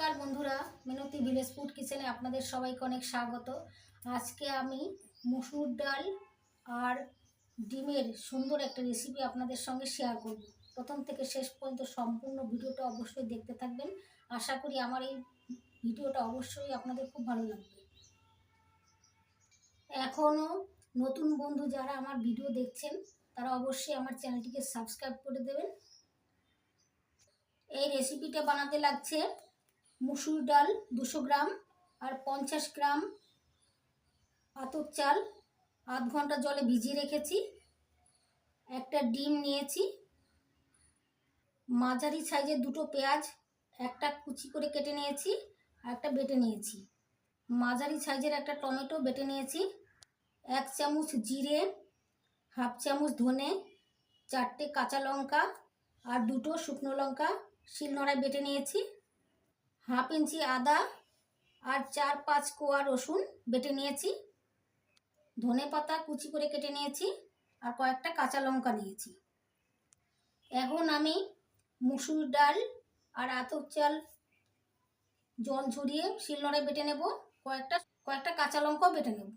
নমস্কার বন্ধুরা, মিনতি village food কিচেনে আপনাদের সবাইকে অনেক স্বাগত। আজকে আমি মুসুর ডাল আর ডিমের সুন্দর একটা রেসিপি আপনাদের সঙ্গে শেয়ার করব। প্রথম থেকে শেষ পর্যন্ত সম্পূর্ণ ভিডিওটা অবশ্যই দেখতে থাকবেন। আশা করি আমার এই ভিডিওটা অবশ্যই আপনাদের খুব ভালো লাগবে। এখনও নতুন বন্ধু যারা আমার ভিডিও দেখছেন, তারা অবশ্যই আমার চ্যানেলটিকে সাবস্ক্রাইব করে দেবেন। এই রেসিপিটা বানাতে লাগছে মুসুর ডাল দুশো গ্রাম আর পঞ্চাশ গ্রাম আতপ চাল। আধ ঘণ্টা জলে ভিজিয়ে রেখেছি। একটা ডিম নিয়েছি। মাঝারি সাইজের দুটো পেঁয়াজ একটা কুচি করে কেটে নিয়েছি আর একটা বেটে নিয়েছি। মাঝারি সাইজের একটা টমেটো বেটে নিয়েছি। এক চামচ জিরে, হাফ চামচ ধনে, চারটে কাঁচা লঙ্কা আর দুটো শুকনো লঙ্কা শিলনোড়ায় বেটে নিয়েছি। হাফ ইঞ্চি আদা আর চার পাঁচ কোয়া রসুন বেটে নিয়েছি। ধনে পাতা কুচি করে কেটে নিয়েছি আর কয়েকটা কাঁচা লঙ্কা নিয়েছি এখন আমি মুসুর ডাল আর আতপ চাল জল ঝরিয়ে শিলনোড়ায় বেটে নেব। কয়েকটা কয়েকটা কাঁচা লঙ্কাও বেটে নেব।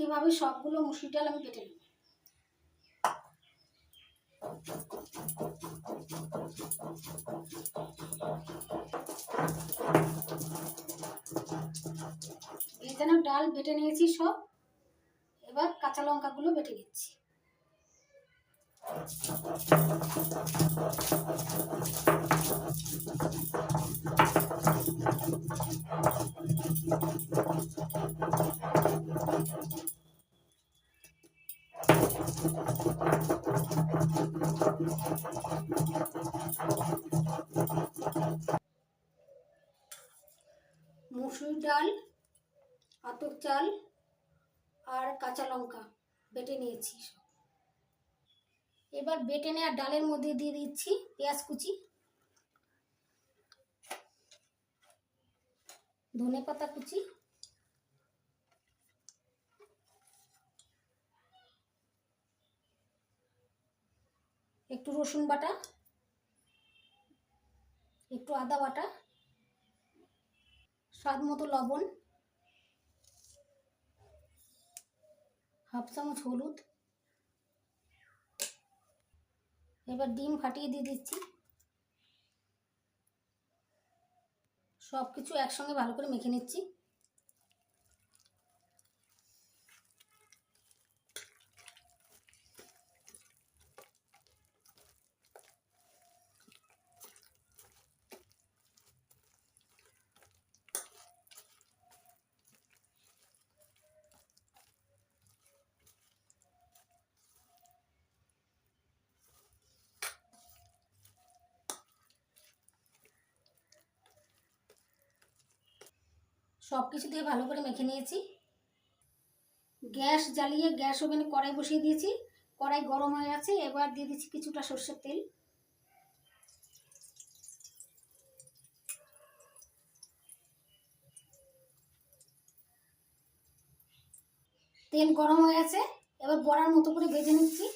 একইভাবে সবগুলো মুসুর ডাল আমি বেটে নেব? যেন ডাল বেটে নিয়েছি সব, এবার কাঁচা লঙ্কাগুলো বেটে নিচ্ছি। মুসুর ডাল আতপ চাল আর কাঁচা লঙ্কা বেটে নিয়েছি এবার বেটে নেওয়া ডালের মধ্যে দিয়ে দিচ্ছি পেঁয়াজ কুচি ধনে পাতা কুচি একটু রসুন বাটা, একটু আদা বাটা, স্বাদ মতো লবণ, হাফ চামচ হলুদ। এবার ডিম ফাটিয়ে দিয়ে দিচ্ছি। সব কিছু একসঙ্গে ভালো করে মেখে নিচ্ছি। সব কিছু দিয়ে ভালো করে মেখে নিয়েছি। গ্যাস জ্বালিয়ে গ্যাস ওভেনে কড়াই বসিয়ে দিয়েছি। কড়াই গরম হয়ে আছে এবার দিয়ে দিচ্ছি কিছুটা সর্ষের তেল। তেল গরম হয়ে আছে এবার বড়ার মতো করে ভেজে নিচ্ছি।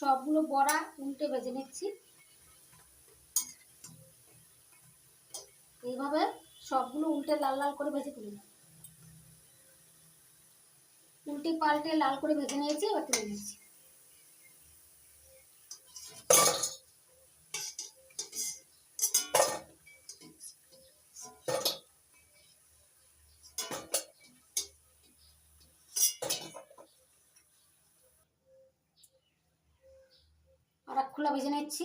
সবগুলো বড়া উল্টে ভেজে নিচ্ছি। এইভাবে সবগুলো উল্টে লাল লাল করে ভেজে তুলি। উল্টে পাল্টে লাল করে ভেজে নিয়েছি, এবার তুলে নিচ্ছি আর এক খোলা ভেজে নিচ্ছি।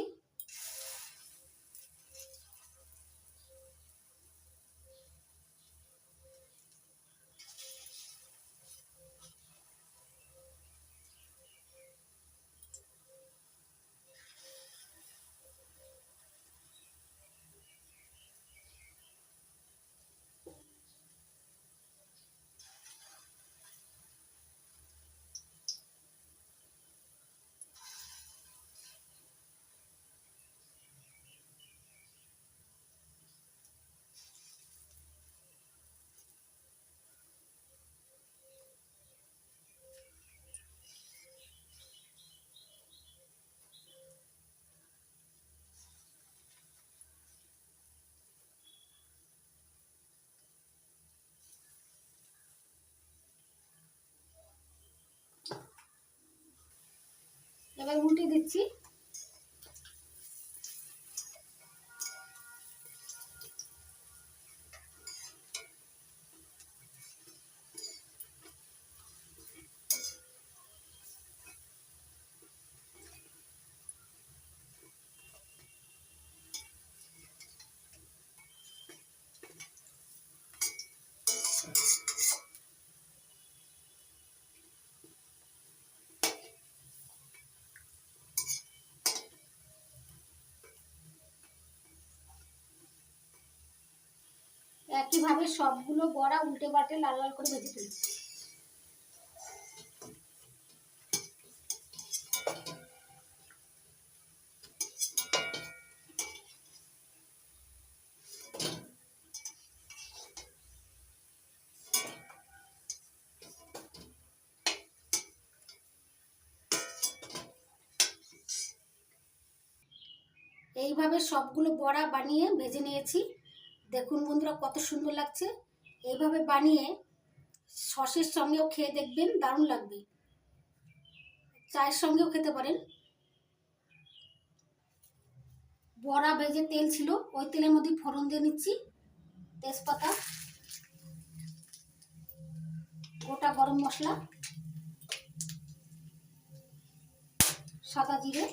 এবার উল্টে দিচ্ছি। একইভাবে সবগুলো বড়া উল্টে পাল্টে লাল লাল করে ভেজে তুলছি। এইভাবে সবগুলো বড়া বানিয়ে ভেজে নিয়েছি। দেখুন বন্ধুরা, কত সুন্দর লাগছে। এইভাবে বানিয়ে সসের সঙ্গেও খেয়ে দেখবেন, দারুণ লাগবে। চায়ের সঙ্গেও খেতে পারেন। বড়া ভেজে তেল ছিল, ওই তেলের মধ্যে ফোড়ন দিয়ে নিচ্ছি, তেজপাতা, গোটা গরম মশলা, সাদা জিরে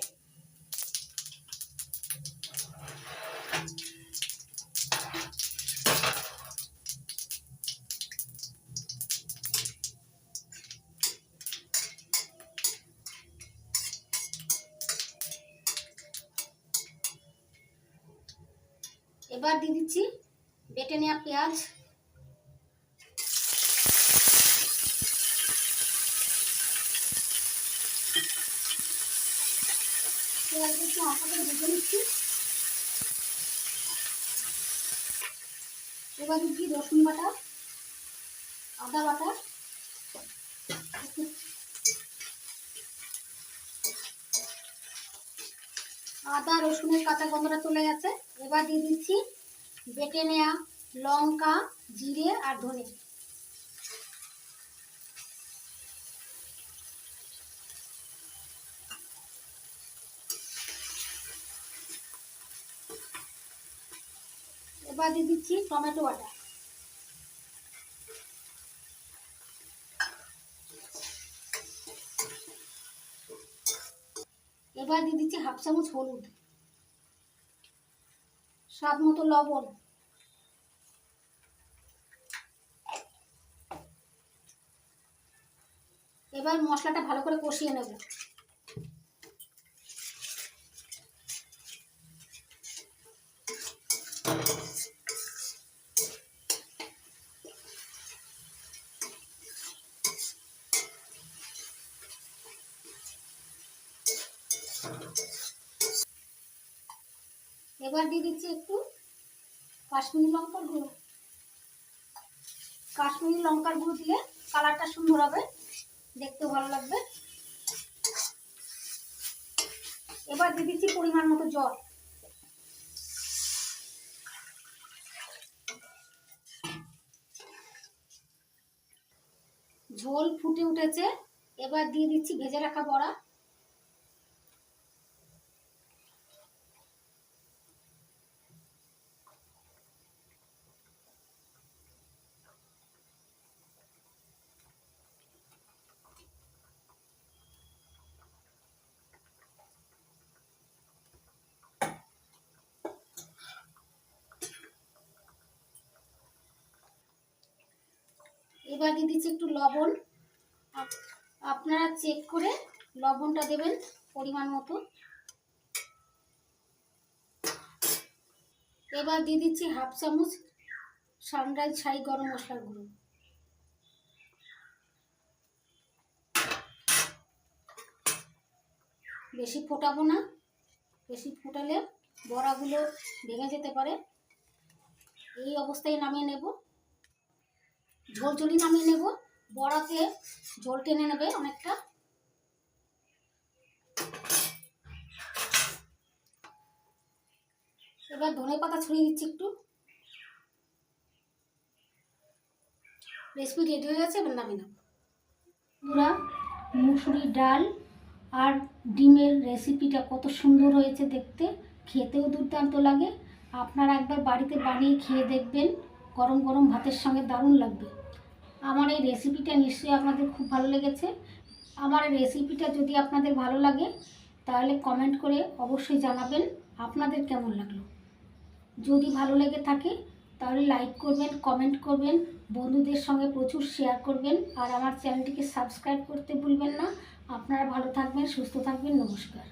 এবার দিয়ে দিচ্ছি বেটে নেওয়া পেঁয়াজ। এবার দিচ্ছি রসুন বাটা আদা বাটা। আদা, রসুনের কাঁচা গন্ধটা চলে গেছে। এবার দিয়ে দিচ্ছি বেটে নেওয়া লঙ্কা, জিরে আর ধনে। এবার দিয়ে দিচ্ছি টমেটো বাটা। এবার দিয়ে দিচ্ছি হাফ চামচ হলুদ। স্বাদ মতো লবণ। এবার মশলাটা ভালো করে কষিয়ে নেব। এবার দিয়ে দিচ্ছি একটু কাশ্মীরি লঙ্কার গুঁড়ো। কাশ্মীরি লঙ্কার গুঁড়ো দিলে কালারটা সুন্দর হবে, দেখতে ভালো লাগবে। এবার দিয়ে দিচ্ছি পরিমাণ মতো জল। ঝোল ফুটে উঠেছে, এবার দিয়ে দিচ্ছি ভেজে রাখা বড়া। দিয়ে দিচ্ছি একটু লবণ। আপ- আপনারা চেক করে লবণটা দেবেন পরিমাণ মতো। এবার দিয়ে দিচ্ছি হাফ চামচ সানরাইজ ছাই গরম মশলার গুঁড়ো। বেশি ফোটাবো না, বেশি ফোটালে বড়াগুলো ভেঙে যেতে পারে। এই অবস্থায় নামিয়ে নেব। ঝোল ঝোলই নামিয়ে নেব। বড়াতে ঝোল টেনে নেবে অনেকটা। এবার ধনে পাতা ছড়িয়ে দিচ্ছি একটু। রেসিপি রেডি হয়ে গেছে, এবার নামিয়ে নেব। বন্ধুরা মুসুরি ডাল আর ডিমের রেসিপিটা কত সুন্দর হয়েছে দেখতে। খেতেও দুর্দান্ত লাগে। আপনারা একবার বাড়িতে বানিয়ে খেয়ে দেখবেন। গরম গরম ভাতের সঙ্গে দারুণ লাগবে। আমার এই রেসিপিটা নিশ্চয়ই আপনাদের খুব ভালো লেগেছে। আমার এই রেসিপিটা যদি আপনাদের ভালো লাগে, তাহলে কমেন্ট করে অবশ্যই জানাবেন আপনাদের কেমন লাগল। যদি ভালো লেগে থাকে, তাহলে লাইক করবেন কমেন্ট করবেন, বন্ধুদের সঙ্গে প্রচুর শেয়ার করবেন, আর আমার চ্যানেলটিকে সাবস্ক্রাইব করতে ভুলবেন না। আপনারা ভালো থাকবেন, সুস্থ থাকবেন, নমস্কার।